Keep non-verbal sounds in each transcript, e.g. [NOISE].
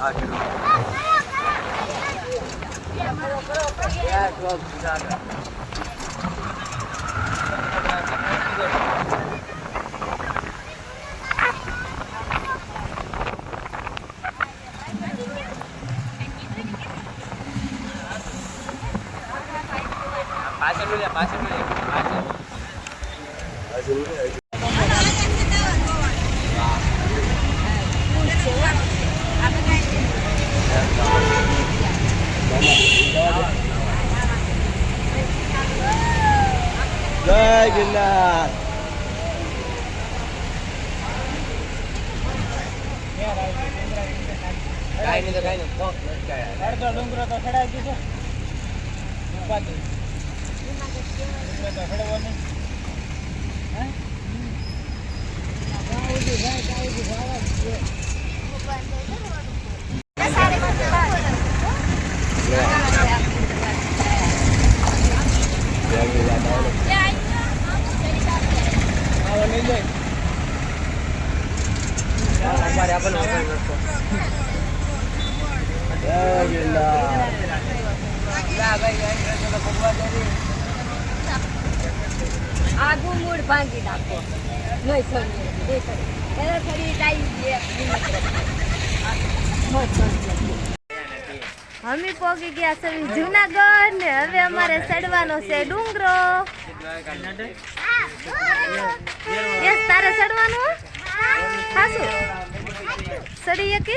હા પાછળ પાછળ પાછળ. કાઈ નહીં તો કાઈ નહીં કોક નથી કાંઈ. અડધો ડુંગરો તો ચડાવી દીધો ઉપાધિ. તો નહીં સુધી જાય, ત્યાં સુધી જવા જ છે. આવો નહીં જાય. અમારે આપણને વખાણ કરતો. જય ગિરનાર આગું મૂળ ભાંગી નાખો નહીં એને સડી અમે પોગી ગયા છે જુનાગઢ ને હવે અમારે ચડવાનો છે ડુંગરો. યસ, તારે ચડવાનું? ખાસું ચડી કે?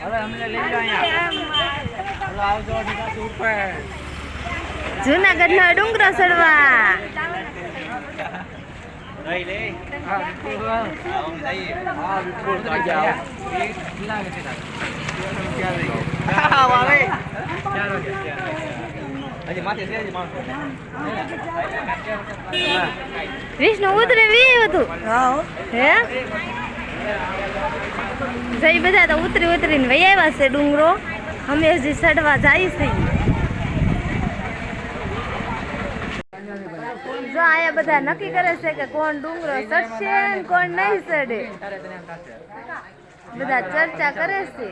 હવે અમને લઈ જાઓ આવજો ઉપર. જુનાગઢ નો ડુંગરો ચડવા વિષ્ણુ ઉતરે વી હતું હે? જઈ બધા તો ઉતરી ઉતરીને વહી આવ્યા છે ડુંગરો. અમે હજી ચડવા જાય છે જો આયા બધા નક્કી કરે છે કે કોણ ડુંગરો ચડશે કોણ નહીં ચડે બધા ચર્ચા કરે છે.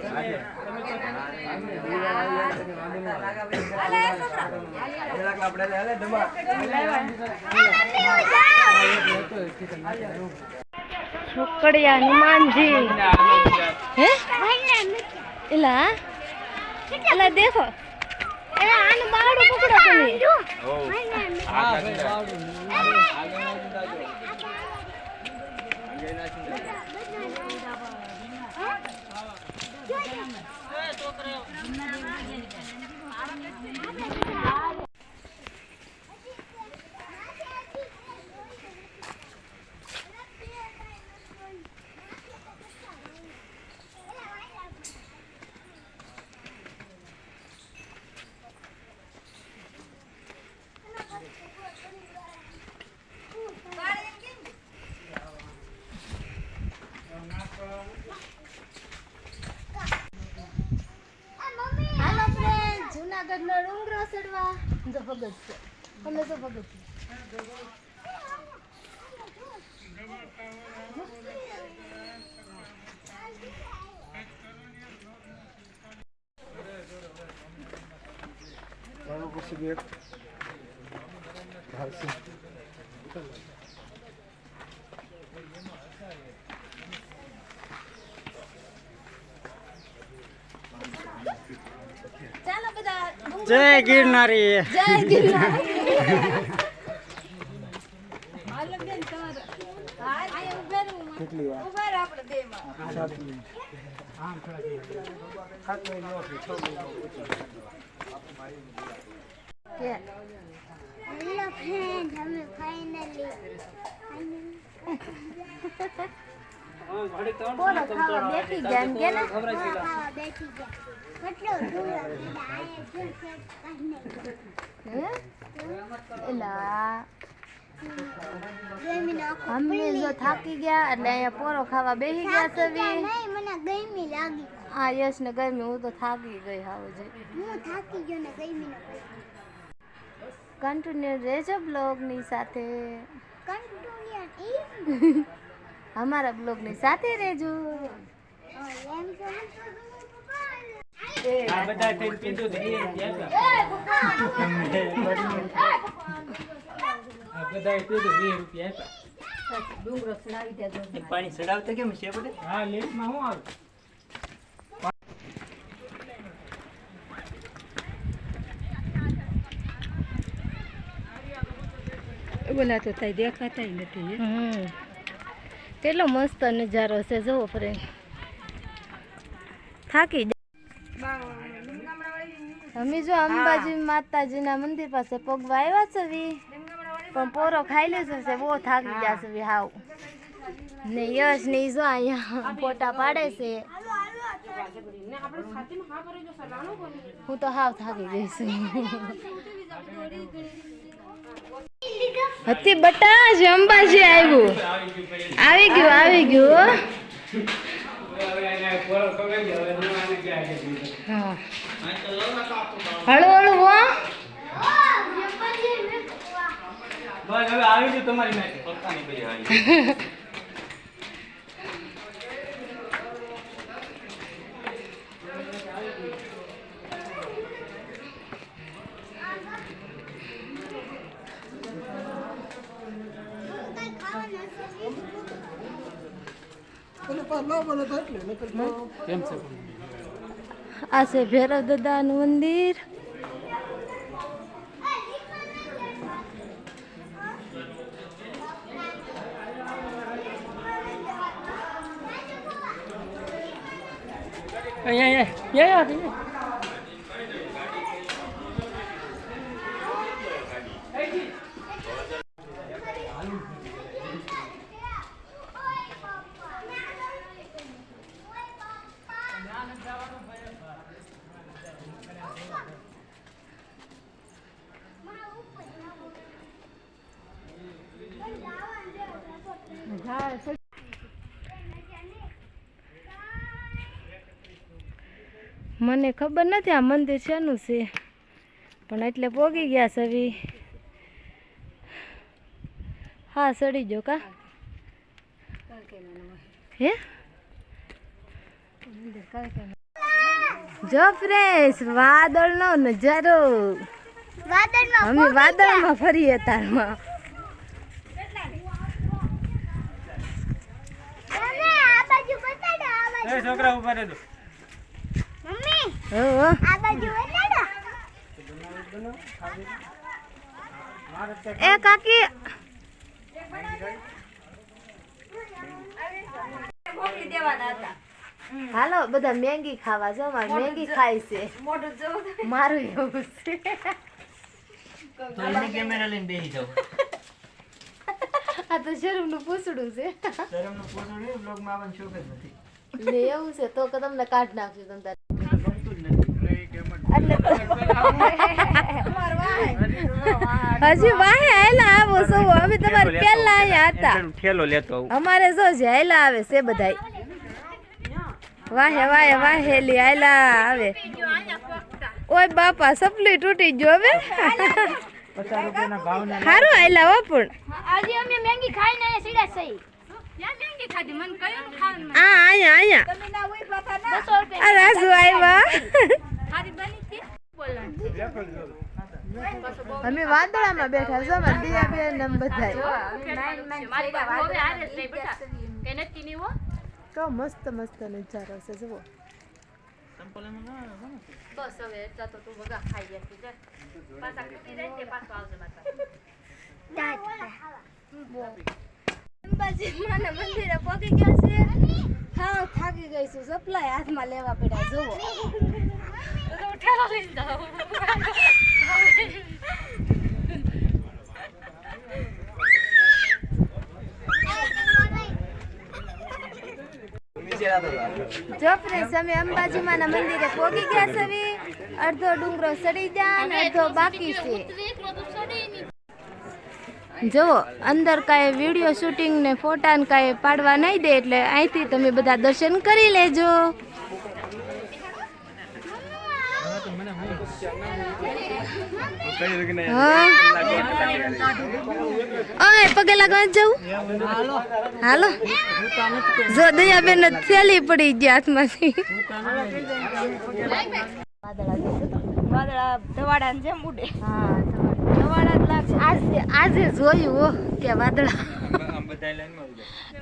છોકડિયા હનુમાનજી. હે એલા એલા દેખો એ આનું બાવડું પકડો તમે હા, ભાઈ, વાવડું. હાલો ફ્રેન્ડ જુનાગઢ નો ડુંગરો ચડવા જો ભગત છે અમે તો ભગત છે ચાલો બધા જય ગિરનારી. જય ગિરનારી. કેટલી વાર? ઊભા આપણે આમ થોડા હેલો ફ્રેન્ડ અમે ફાઇનલી ખાવા બેઠી ગયા એમ ને? બેઠી ગયા. કેટલો દૂર હતી આયા જો છે કાંઈ હે એલા ગમી નાખો અમે જો થાકી ગયા એટલે અહીંયા પોરો ખાવા બેસી ગયા સવી નહીં મને ગમી લાગી હા યશ ને ગરમી હું તો થાકી ગઈ હાવ જે હું થાકી ગયો ને ગમી ન કન્ટિન્યુ રહેજો બ્લોગની સાથે કંટુનિયન ઈ અમારા બ્લોગની સાથે રહેજો એમ તો આ બધા થઈને પીધું તો બે રૂપિયા આપ્યા. આ બધા પીધું બે રૂપિયા આપ્યા. પાણી ચડાવતા કેમ છે બધે હા લેટમાં શું આવે? બોલા તો થાય દેખાતા નથી હમ. કેટલો મસ્ત નજારો છે જુઓ ફરે થાકી અમે જો અંબાજી માતાજીના મંદિર પાસે પગવા આવ્યા છે વી. પણ પોરો ખાઈ લેશે છે બહુ થાકી ગયા છે વી હાવ. ને યશ ને જો અહીંયા ફોટા પાડે છે. હું તો હાવ થાકી જઈશ હતી બટા જ અંબાજી આવ્યું. આવી ગયું આવી ગયું હો. હા. હળુ હળુ હો બસ હવે આવી ગયું તમારી માટે [LAUGHS] કેમ છે આ છે ભૈરવ દાદાનું મંદિર. અહીંયા અહીંયા અહીંયા મને ખબર નથી આ મંદિર શેનું છે, પણ એટલે પોગી ગયા સવી હા, સડી જો કા. હે? જો ફ્રેશ વાદળનો નજારો. વાદળમાં અમે વાદળમાં ફરીએ તારમાં. તમે આ બાજુ આ બાજુ. એ કાકી ઊભા રહેજો. મમ્મી હાલો બધા મેંગી ખાવા છો મારે મેંગી ખાય છે. મારું એવું છે. તો એને કેમેરા લઈને બેસી જાવ આ તો શરમનું પૂછડું છે. શરમનું પોતું નહીં બ્લોગમાં આવવાનો શોખ જ નથી. ને એવું છે તો કે તમને કાઢ નાખશું તમ તારે. જ હજી વાહે આયલા આવો છો. અમે તમારે પેલા અહીંયા હતા. ઠેલો લેતો અમારે જો છે આયલા આવે છે બધાય. વાહે વાહે વાહેલી આયલા આવે. ઓય બાપા સપલી તૂટી ગયો હવે. પચાસ રૂપિયાના ભાવના સારું આયલા હો પણ. આજે અમે મેંગી ખાઈને સીડા સહી. અમે વાદળામાં બેઠા છો દિયા બેન બધા તો મસ્ત મસ્ત નજારો છે જુઓ બસ હવે એટલા તો તું બગા ખાઈ જતી જા પાછા કૂદી જાય તે પાછો આવજે માતા અંબાજી માના મંદિરે પગી ગયા છે હા થાકી ગઈ છું સપ્લાય હાથમાં લેવા પડ્યા જુઓ ફ્રેન્ડ્સ અમે અંબાજીમાના મંદિરે પોગી ગયા છે અડધો ડુંગરો સડી જાય અને અડધો બાકી છે. જો અંદર કાંઈ વીડિયો શૂટિંગ ને ફોટા ને કાંઈ પાડવા નહીં દે એટલે અહીંથી તમે બધા દર્શન કરી લેજો. હા. ઓય પગે લાગવા જવું? હાલો. જો દયાબેન થેલી પડી ગયા હાથમાંથી. વાદળા. ધવાડા જેમ ઉડે હા ધવાડા જ આજે આજે જોયું હો કે વાદળા.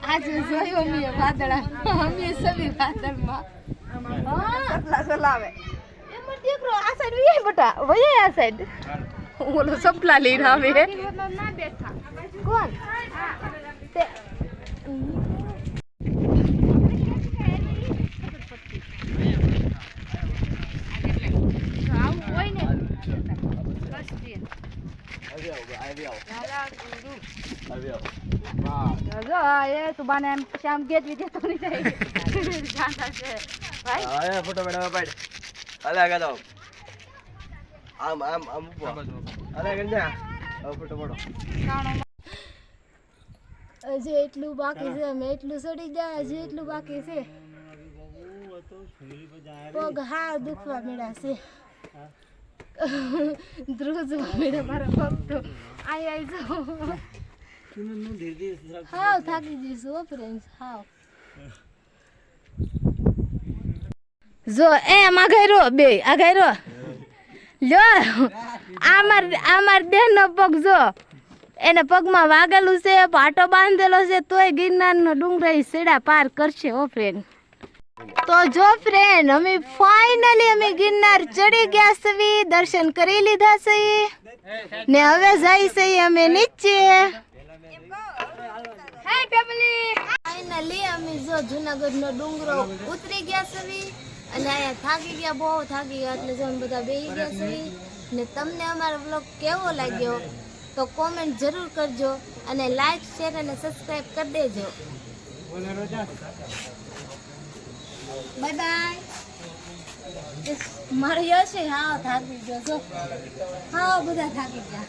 આજે જોયું અમે વાદળા અમે સભી વાદળમાં એમાં દીકરો આ સાઈડ વહી બટા? વહી આ સાઈડ ઓલો સપલા લઈને આવે કોણ? તે તું એમ પછી આમ ગેટ વિજે તો નહીં [LAUGHS] જાય ભાઈ? ફોટો મેળવવા પાડ. અલે આગળ આવો. આમ આમ આમ ઊભો. અલે આગળ જા. હવે ફોટો પડો. હજી એટલું બાકી છે અમે એટલું સડી જાય હજી એટલું બાકી છે. પગ હા દુખવા મેળા છે. ધ્રુજવા મેળા મારા પગ તો. આઈ આઈ જાઓ. હાવ થાકી જઈશું હો ફ્રેન્ડ્સ હાવ. જો, એ આમાં ગયરો બે, આ ગયરો જો આમાર આમાર દેહનો પગ જો. એને પગમાં વાગેલું છે, પાટો બાંધેલો છે, તોય ગિરનારનો ડુંગરા ઈ સેડા પાર કરશે ઓ ફ્રેન્ડ તો જો ફ્રેન્ડ અમે ફાઇનલી અમે ગિરનાર ચડી ગયા છીએ, દર્શન કરી લીધા છે ને હવે જાય છે અમે નીચે. ફાઇનલી અમે જો જુનાગઢનો ડુંગરો ઉતરી ગયા છીએ. અને અહીંયા થાકી ગયા બહુ થાકી ગયા એટલે જો બધા બેસી ગયા છે ને તમને અમારો વ્લોગ કેવો લાગ્યો તો કોમેન્ટ જરૂર કરજો અને લાઈક શેર અને સબસ્ક્રાઈબ કરી દેજો. બાય બાય મારો યશ હા થાકી ગયો હા બધા થાકી ગયા.